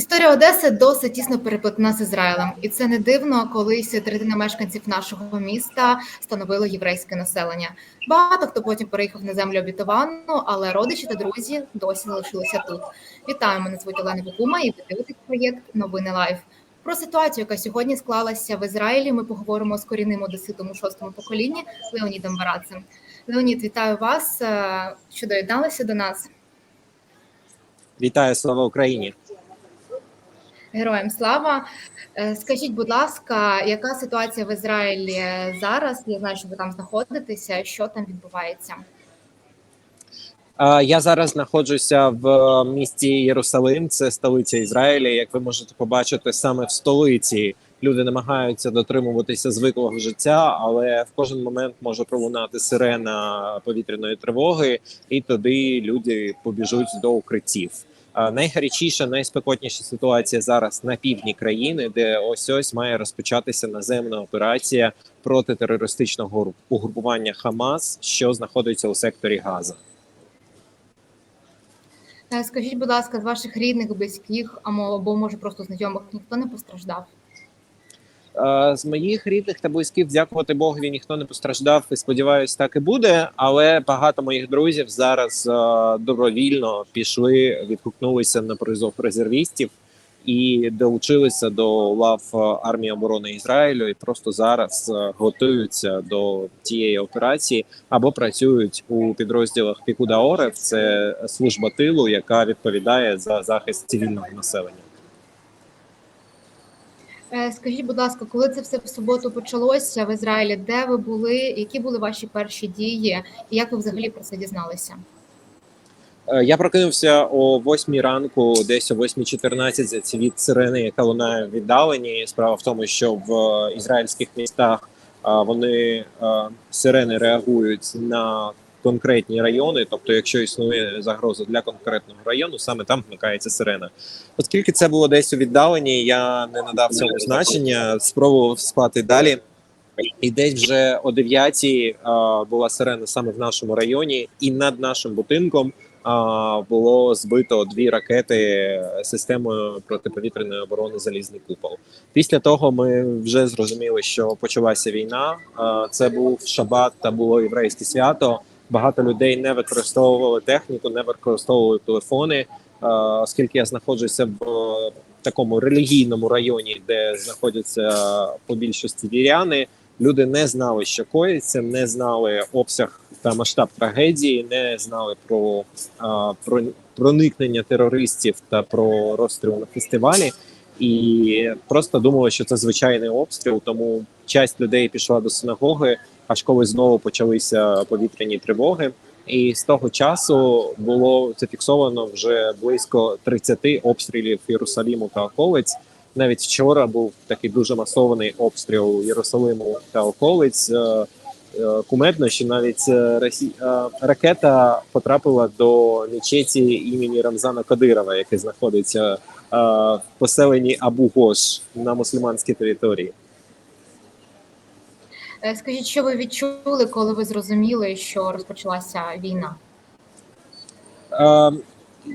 Історія Одеси досить тісно переплетена з Ізраїлем, і це не дивно, колись третина мешканців нашого міста становило єврейське населення. Багато хто потім переїхав на землю обітовану, але родичі та друзі досі залишилися тут. Вітаю, мене звуть Олена Букума, і ви дивитесь проєкт Новини Лайф. Про ситуацію, яка сьогодні склалася в Ізраїлі, ми поговоримо з корінним одеситом у шостому поколінні Леонідом Барацем. Леонід, вітаю вас, е, що доєдналися до нас. Вітаю, слава Україні! Героям слава. Е, Скажіть, будь ласка, яка ситуація в Ізраїлі зараз? Я знаю, що ви там знаходитеся. Що там відбувається? Я зараз знаходжуся в е, місті Єрусалим, це столиця Ізраїля. Як ви можете побачити, саме в столиці люди намагаються дотримуватися звиклого життя, але в кожен момент може пролунати сирена повітряної тривоги, і тоді люди побіжуть до укриттів. Найгарячіша, найспекотніша ситуація зараз на півдні країни, де ось ось має розпочатися наземна операція проти терористичного угрупування Хамас, що знаходиться у секторі Газа. Е, Скажіть, будь ласка, з ваших рідних, близьких або може просто знайомих ніхто не постраждав? Е, З моїх рідних та близьких, дякувати Богові, ніхто не постраждав і сподіваюсь, так і буде. Але багато моїх друзів зараз е, добровільно пішли, відгукнулися на призов резервістів і долучилися до лав е, армії оборони Ізраїлю, і просто зараз готуються до тієї операції або працюють у підрозділах Пікуда Орев. Це служба тилу, яка відповідає за захист цивільного населення. Е, Скажіть, будь ласка, коли це все в суботу почалося в Ізраїлі, де ви були? Які були ваші перші дії, і як ви взагалі про це дізналися? Е, Я прокинувся о 8 ранку, десь о 8.14 це від сирени, яка лунає в віддаленні. Справа в тому, що в е, ізраїльських містах вони сирени реагують на конкретні райони. Тобто, якщо існує загроза для конкретного району, саме там вмикається сирена. Оскільки це було десь у віддаленні, я не надав цьому значення, спробував спати далі. І десь вже о 9 е, була сирена саме в нашому районі, і над нашим будинком а, було збито дві ракети системою протиповітряної оборони Залізний купол. Після того ми вже зрозуміли, що почалася війна. А, Це був шабат та було єврейське свято. Багато людей не використовували техніку, не використовували телефони. Оскільки я знаходжуся в е, такому релігійному районі, де знаходяться по більшості віряни. Люди не знали, що коїться, не знали обсяг та масштаб трагедії, не знали про, про проникнення терористів та про розстріл на фестивалі, і просто думали, що це звичайний обстріл. Тому часть людей пішла до синагоги, аж коли знову почалися повітряні тривоги. І з того часу було зафіксовано вже близько 30 обстрілів Єрусаліму та околиць. Навіть вчора був такий дуже масований обстріл Єрусалиму та околиць. Е, е, Кумедно, що навіть е, Росі... ракета потрапила до мечеті імені Рамзана Кадирова, який знаходиться в поселенні Абу-Гош на мусульманській території. Е, Скажіть, що ви відчули, коли ви зрозуміли, що розпочалася війна? Е,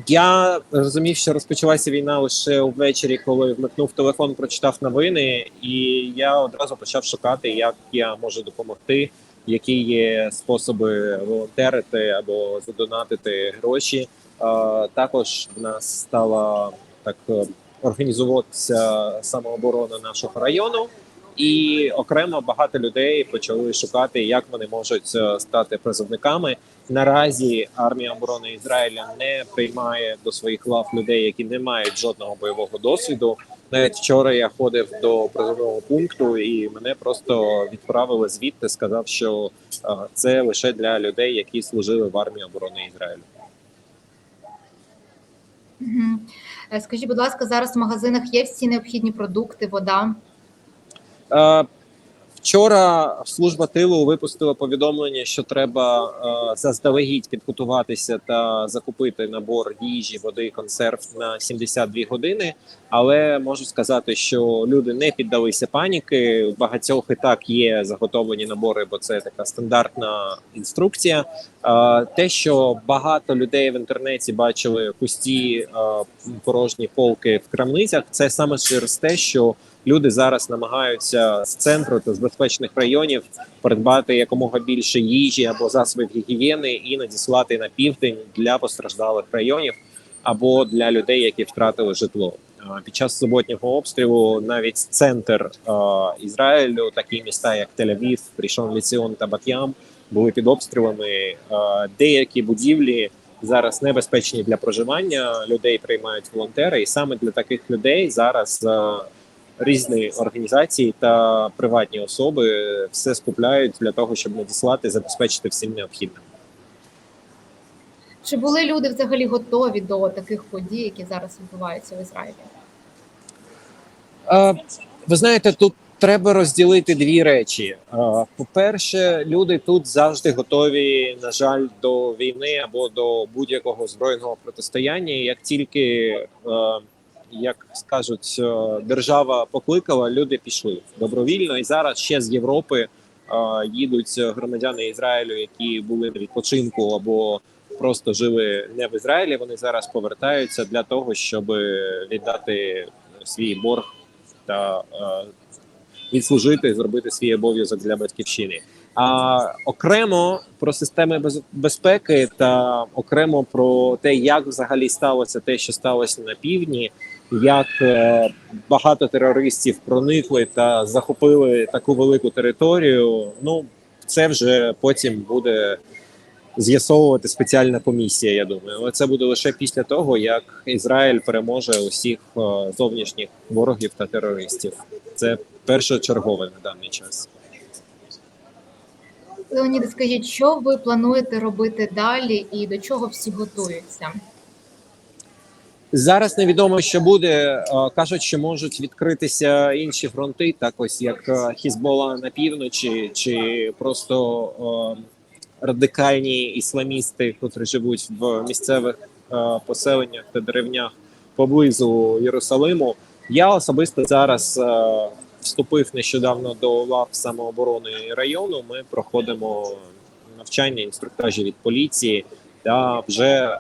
Я розумів, що розпочалася війна лише увечері, коли вмикнув телефон, прочитав новини, і я одразу почав шукати, як я можу допомогти, які є способи волонтерити або задонатити гроші. Е, Також в нас стала так організуватися самооборона нашого району. І окремо багато людей почали шукати, як вони можуть е, стати призовниками. Наразі армія оборони Ізраїля не приймає до своїх лав людей, які не мають жодного бойового досвіду. Навіть вчора я ходив до призовного пункту, і мене просто відправили звідти. Сказав, що е, це лише для людей, які служили в армії оборони Ізраїлю. Е, Скажіть, будь ласка, зараз в магазинах є всі необхідні продукти, вода. Е, Вчора служба тилу випустила повідомлення, що треба е, заздалегідь підготуватися та закупити набор їжі, води, консерв на 72 години. Але можу сказати, що люди не піддалися паніки. У багатьох і так є заготовлені набори, бо це така стандартна інструкція. Е, те, що багато людей в інтернеті бачили пусті е, порожні полки в крамницях, це саме через те, що люди зараз намагаються з центру та з безпечних районів придбати якомога більше їжі або засобів гігієни і надіслати на південь для постраждалих районів або для людей, які втратили житло. Під час суботнього обстрілу навіть центр е, Ізраїлю, такі міста як Тель-Авів, Рішон Ліціон та Бат'ям, були під обстрілами. Е, деякі будівлі зараз небезпечні для проживання. Людей приймають волонтери, і саме для таких людей зараз е, різні організації та приватні особи все скупляють для того, щоб надіслати, забезпечити всім необхідним. Чи були люди взагалі готові до таких подій, які зараз відбуваються в Ізраїлі? Е, Ви знаєте, тут треба розділити дві речі. Е, По-перше, люди тут завжди готові, на жаль, до війни або до будь-якого збройного протистояння. Як тільки, е, як скажуть, е, держава покликала, люди пішли добровільно. І зараз ще з Європи е, їдуть громадяни Ізраїлю, які були на відпочинку або просто жили не в Ізраїлі. Вони зараз повертаються для того, щоб віддати свій борг та е, відслужити, зробити свій обов'язок для батьківщини. А окремо про системи безпеки та окремо про те, як взагалі сталося те, що сталося на півдні, як е, багато терористів проникли та захопили таку велику територію. Ну це вже потім буде з'ясовувати спеціальна комісія. Я думаю, але це буде лише після того, як Ізраїль переможе усіх е, зовнішніх ворогів та терористів. Це першочергове на даний час. Леоніде, скажіть, що ви плануєте робити далі і до чого всі готуються? Зараз невідомо, що буде. Е, Кажуть, що можуть відкритися інші фронти, так ось як е, Хізбола на півночі, чи просто е, радикальні ісламісти, котрі живуть в місцевих поселеннях та деревнях поблизу Єрусалиму. Я особисто зараз вступив нещодавно до лав самооборони району. Ми проходимо навчання, інструктажі від поліції та вже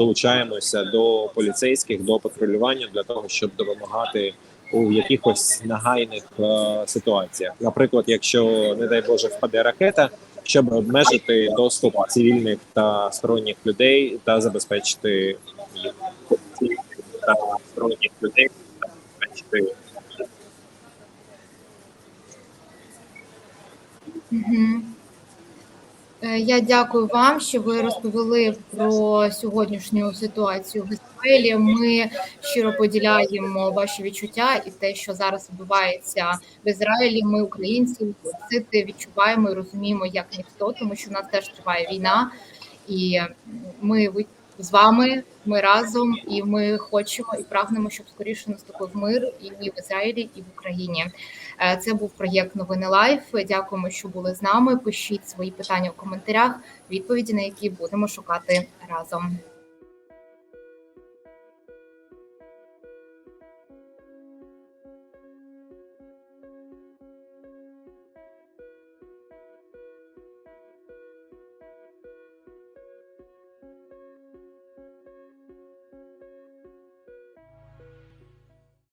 долучаємося до поліцейських до патрулювання для того, щоб допомагати у якихось нагайних е, ситуаціях. Наприклад, якщо не дай Боже впаде ракета, щоб обмежити доступ цивільних та сторонніх людей та забезпечити їх та сторонніх людей та забезпечити Угу. Я дякую вам, що ви розповіли про сьогоднішню ситуацію в Ізраїлі. Ми щиро поділяємо ваші відчуття і те, що зараз відбувається в Ізраїлі. Ми, українці, цити відчуваємо і розуміємо як ніхто, тому що в нас теж триває війна, і ми з вами. Ми разом, і ми хочемо і прагнемо, щоб скоріше наступив мир і в Ізраїлі, і в Україні. Е, Це був проєкт Новини Лайф. Дякуємо, що були з нами. Пишіть свої питання в коментарях, відповіді на які будемо шукати разом.